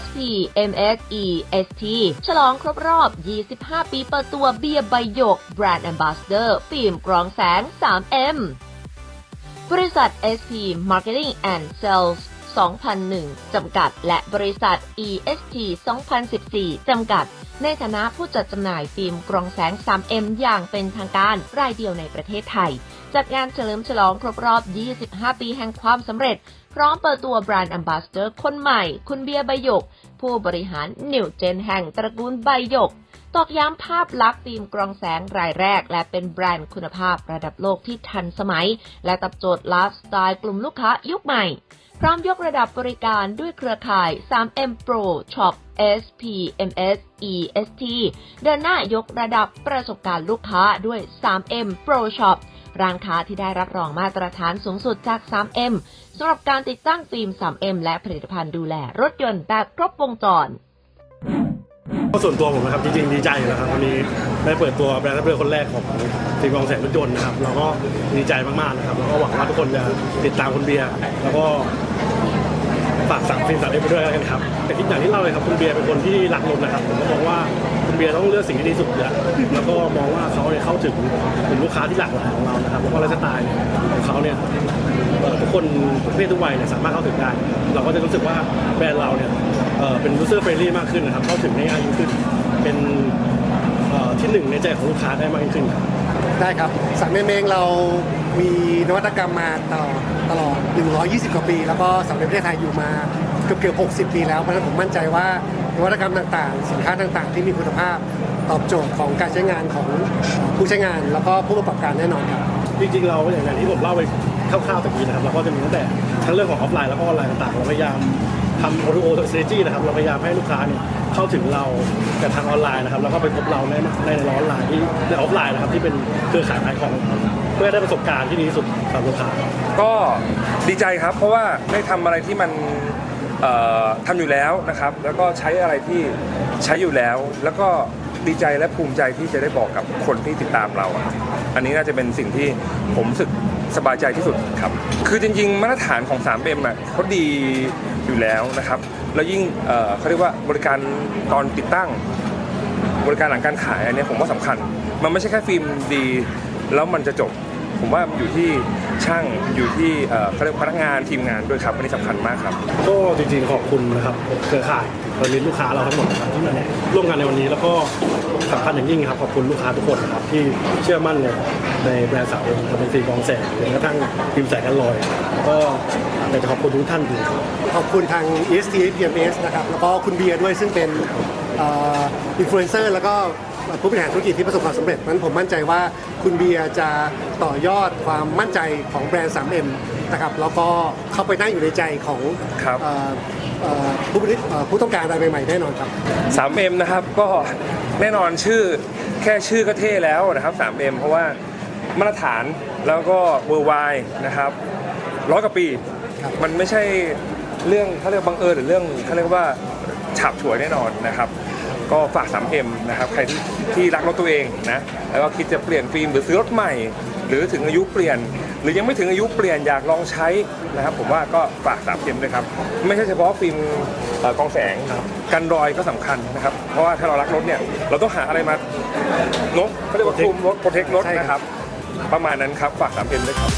SCMSEST ฉลองครบรอบ 25 ปีเปิดตัวเบียร์ใบหยก แบรนด์แอมบาสเดอร์ ฟิล์มกรองแสง 3M บริษัท SP Marketing and Sales 2001 จำกัด และบริษัท EST 2014 จำกัด ในฐานะผู้จัดจำหน่ายฟิล์มกรองแสง 3M อย่างเป็นทางการรายเดียวในประเทศไทย จัดงานเฉลิมฉลองครบรอบ 25 ปีแห่งความสำเร็จ พร้อมเปิดตัวแบรนด์ Ambassador คนใหม่ คุณเบียร์ใบหยก ผู้บริหารนิวเจนแห่งตระกูลใบหยกตอกย้ำภาพลักษณ์ฟิล์มกรองแสงรายแรก และเป็นแบรนด์คุณภาพระดับโลกที่ทันสมัย และตอบโจทย์ไลฟ์สไตล์กลุ่มลูกค้ายุคใหม่ พร้อมยกระดับบริการด้วยเครือข่าย 3M Pro Shop SP MS EST เดินหน้ายกระดับประสบการณ์ลูกค้าด้วย 3M Pro Shop ร้านค้าที่ได้รับรองมาตรฐานสูงสุดจาก 3M สำหรับการติดตั้งฟิล์ม 3M และผลิตภัณฑ์ดูแลรถยนต์แบบครบวงจรก็ส่วนตัวผมนะครับจริงๆดีใจอยู่แล้วครับวันนี้ได้เปิดตัวแบรนด์รับเรือคนแรกของฟิล์มกองแสงรถยนต์นะครับเราก็ดีใจมากๆนะครับแล้วก็หวังว่าทุกคนจะติดตามคุณเบียร์แล้วก็ ฝากสั่งฟิล์มสั่งเอ็ไปด้วยแล้วกันครับแต่คิดอย่างที่เล่าเลยครับคุณเบียร์เป็นคนที่รักรถนะครับผมก็มองว่าคุณเบียร์ต้องเลือกสิ่งที่ดีสุดอยู่แล้วแล้วก็มองว่าเขาเนี่ยเข้าถึงกลุ่มลูกค้าที่หลากหลายของเรานะครับแล้วก็ไลฟ์สไตล์ของเขาเนี่ยเอ่อทุกคนทุกเพศทุกวัยเนี่ยสามารถเข้าถึงได้ เราก็จะรู้สึกว่าแบรนด์เราเนี่ยเอ่อเป็น user friendly มากขึ้นนะครับเข้าถึงได้ง่ายยิ่งขึ้นเป็นเอ่อที่หนึ่งในใจของลูกค้าได้มากยิ่งขึ้นครับ ได้ครับสามเมมเองเรามีนวัตกรรมมาต่อตลอด 120 กว่าปี แล้วก็สำเร็จประเทศไทยอยู่มาเกือบเกือบ60 ปีแล้วเพราะฉะนั้นผมมั่นใจว่านวัตกรรมต่างๆ สินค้าต่างๆ ที่มีคุณภาพตอบโจทย์ของการใช้งานของผู้ใช้งาน แล้วก็ผู้ประกอบการแน่นอนครับ จริงๆเราอย่างที่ผมเล่าไปคร่าวๆตะกี้นะครับเราก็จะมีตั้งแต่ทั้งเรื่องของออฟไลน์แล้วก็ออนไลน์ต่างๆเราพยายามทำ O to O strategy นะครับเราพยายามให้ลูกค้าเนี่ยเข้าถึงเรากับทางออนไลน์นะครับแล้วก็ไปพบเราในในในออนไลน์ที่ในออฟไลน์นะครับที่เป็นเครือข่ายขายของ เพื่อได้ประสบการณ์ที่ดีที่สุดสำหรับลูกค้า ก็ดีใจครับ เพราะว่าได้ทำอะไรที่มันเอ่อทำอยู่แล้วนะครับ แล้วก็ใช้อะไรที่ใช้อยู่แล้ว แล้วก็ดีใจและภูมิใจที่จะได้บอกกับคนที่ติดตามเราอะอันนี้น่าจะเป็นสิ่งที่ผมรู้สึก สบายใจที่สุดครับ คือจริง ๆ มาตรฐานของ 3M อะเขาดีอยู่แล้วนะครับ แล้วยิ่งเอ่อเขาเรียกว่าบริการตอนติดตั้ง บริการหลังการขายอันเนี้ยผมว่าสำคัญ มันไม่ใช่แค่ฟิล์มดี แล้วมันจะจบ ผมว่าอยู่ที่ช่างอยู่ที่เอ่อเขาเรียกพนักงานทีมงานด้วยครับอันนี้สำคัญมากครับ ก็จริงๆขอบคุณนะครับเครือข่ายผลิตลูกค้าเราทั้งหมดนะครับที่มาร่วมงานในวันนี้แล้วก็สำคัญอย่างยิ่งครับขอบคุณลูกค้าทุกคนนะครับที่เชื่อมั่นในในแบรนด์สาวเองทำเป็นฟิล์มกองแสงหรือกระทั่งฟิล์มแสงกันลอยแล้วก็อยากจะขอบคุณทุกท่านจริงๆขอบคุณทาง EST PMS นะครับแล้วก็คุณเบียร์ด้วยซึ่งเป็นอินฟลูเอนเซอร์แล้วก็ ผู้บริหารธุรกิจที่ประสบความสำเร็จนั้นผมมั่นใจว่าคุณเบียร์จะต่อยอดความมั่นใจของแบรนด์ 3M นะครับแล้วก็เข้าไปนั่งอยู่ในใจของครับ เอ่อเอ่อผู้บริเอ่อผู้ต้องการรายใหม่ๆแน่นอนครับ 3M นะครับก็แน่นอนชื่อแค่ชื่อก็เท่แล้วนะครับ 3M เพราะว่ามาตรฐานแล้วก็เวอร์ไวนะครับร้อยกว่าปี ครับ มันไม่ใช่เรื่องเขาเรียกบังเอิญหรือเรื่องเขาเรียกว่าฉาบฉวยแน่นอนนะครับ ก็ฝาก 3M นะครับใครที่รักรถตัวเองนะแล้วก็คิดจะเปลี่ยนฟิล์มหรือซื้อรถใหม่ หรือถึงอายุเปลี่ยน หรือยังไม่ถึงอายุเปลี่ยนอยากลองใช้นะครับผมว่าก็ฝาก 3M ด้วยครับไม่ใช่เฉพาะฟิล์มกองแสงครับกันรอยก็สำคัญนะครับเพราะว่าถ้าเรารักรถเนี่ยเราต้องหาอะไรมาลดเขาเรียกว่าคุมรถโปรเทครถนะครับ ประมาณนั้นครับฝาก 3M ด้วยครับ